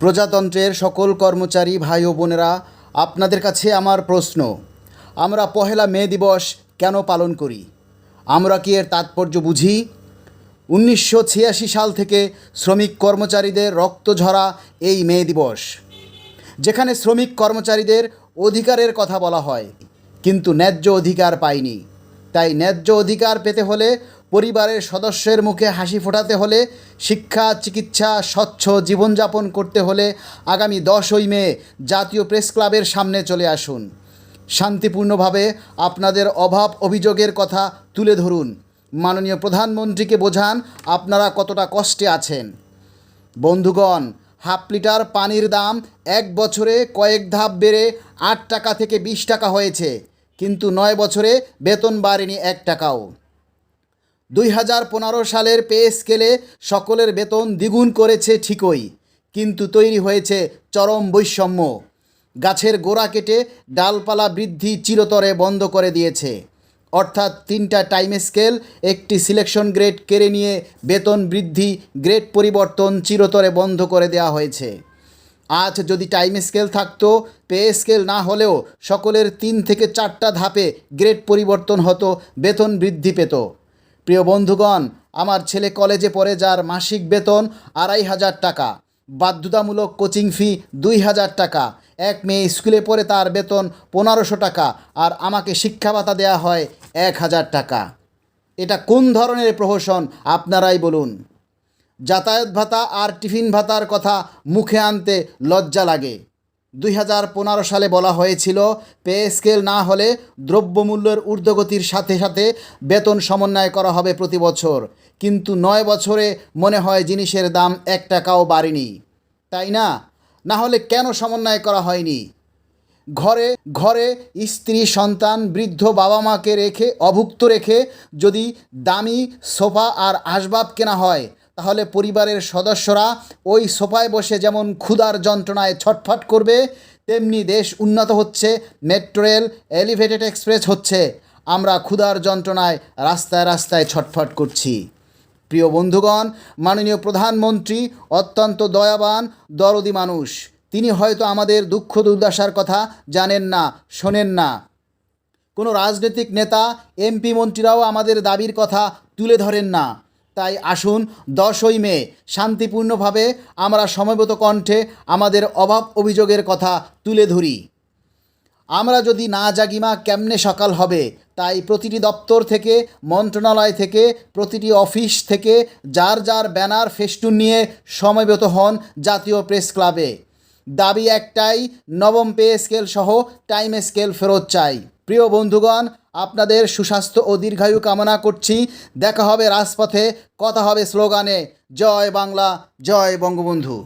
প্রজাতন্ত্রের সকল কর্মচারী ভাই ও বোনেরা, আপনাদের কাছে আমার প্রশ্ন। আমরা পহেলা মে দিবস কেন পালন করি? আমরা কি এর তাৎপর্য বুঝি? উনিশশো ছিয়াশি সাল থেকে শ্রমিক কর্মচারীদের রক্ত ঝরা এই মে দিবস, যেখানে শ্রমিক কর্মচারীদের অধিকারের কথা বলা হয়, কিন্তু ন্যায্য অধিকার পায়নি তাই ন্যায্য অধিকার পেতে হলে পরিবারের সদস্যের মুখে হাসি ফোটাতে হলে শিক্ষা, চিকিৎসা, স্বচ্ছ জীবনযাপন করতে হলে আগামী দশই মে জাতীয় প্রেস ক্লাবের সামনে চলে আসুন। শান্তিপূর্ণভাবে আপনাদের অভাব অভিযোগের কথা তুলে ধরুন। মাননীয় প্রধানমন্ত্রীকে বোঝান আপনারা কতটা কষ্টে আছেন। বন্ধুগণ, হাফ লিটার পানির দাম এক বছরে কয়েক ধাপ বেড়ে আট টাকা থেকে বিশ টাকা হয়েছে। কিন্তু নয় বছরে বেতন বাড়েনি এক টাকাও। দুই হাজার পনেরো সালের পে স্কেলে সকলের বেতন দ্বিগুণ করেছে ঠিকই, কিন্তু তৈরি হয়েছে চরম বৈষম্য। গাছের গোড়া কেটে ডালপালা বৃদ্ধি চিরতরে বন্ধ করে দিয়েছে। অর্থাৎ তিনটা টাইম স্কেল, একটি সিলেকশন গ্রেড কেড়ে নিয়ে বেতন বৃদ্ধি গ্রেড পরিবর্তন চিরতরে বন্ধ করে দেওয়া হয়েছে। আজ যদি টাইম স্কেল থাকতো, পে স্কেল না হলেও সকলের তিন থেকে চারটা ধাপে গ্রেড পরিবর্তন হতো, বেতন বৃদ্ধি পেত। প্রিয় বন্ধুগণ, আমার ছেলে কলেজে পড়ে যার মাসিক বেতন আড়াই হাজার টাকা। বাধ্যতামূলক কোচিং ফি দুই হাজার টাকা। এক মেয়ে স্কুলে পড়ে তার বেতন পনেরোশো টাকা আর আমাকে শিক্ষা ভাতা দেওয়া হয় এক হাজার টাকা। এটা কোন ধরনের প্রহসন, আপনারাই বলুন। যাতায়াত ভাতা আর টিফিন ভাতার কথা মুখে আনতে লজ্জা লাগে। দুই হাজার পনেরো সালে বলা হয়েছিল, পে স্কেল না হলে দ্রব্যমূল্যের ঊর্ধ্বগতির সাথে সাথে বেতন সমন্বয় করা হবে প্রতি বছর। কিন্তু নয় বছরে মনে হয় জিনিসের দাম এক টাকাও বাড়েনি। তাই না? না হলে কেন সমন্বয় করা হয়নি? ঘরে ঘরে স্ত্রী, সন্তান, বৃদ্ধ বাবা মাকে রেখে, অভুক্ত রেখে যদি দামি সোফা আর আসবাব কেনা হয় তাহলে পরিবারের সদস্যরা ওই সোফায় বসে যেমন ক্ষুধার যন্ত্রণায় ছটফট করবে, তেমনি দেশ উন্নত হচ্ছে, মেট্রো রেল, এলিভেটেড এক্সপ্রেস হচ্ছে। আমরা ক্ষুধার যন্ত্রণায় রাস্তায় রাস্তায় ছটফট করছি। প্রিয় বন্ধুগণ, মাননীয় প্রধানমন্ত্রী অত্যন্ত দয়াবান, দরদি মানুষ। তিনি হয়তো আমাদের দুঃখ দুর্দশার কথা জানেন না, শোনেন না। কোনো রাজনৈতিক নেতা, এমপি মন্ত্রীরাও আমাদের দাবির কথা তুলে ধরেন না। তাই আসুন দশই মে শান্তিপূর্ণভাবে আমরা সমবেত কণ্ঠে আমাদের অভাব অভিযোগের কথা তুলে ধরি। আমরা যদি না জাগিমা কেমনে সকাল হবে? তাই প্রতিটি দপ্তর থেকে, মন্ত্রণালয় থেকে, প্রতিটি অফিস থেকে যার যার ব্যানার, ফেস্টুন নিয়ে সমবেত হন জাতীয় প্রেস ক্লাবে। দাবি একটাই, নবম পে স্কেল সহ টাইম স্কেল ফেরত চাই। প্রিয় বন্ধুগণ আপনাদের সুস্বাস্থ্য ও দীর্ঘায়ু কামনা করছি। দেখা হবে রাজপথে, কথা হবে স্লোগানে। জয় বাংলা, জয় বঙ্গবন্ধু।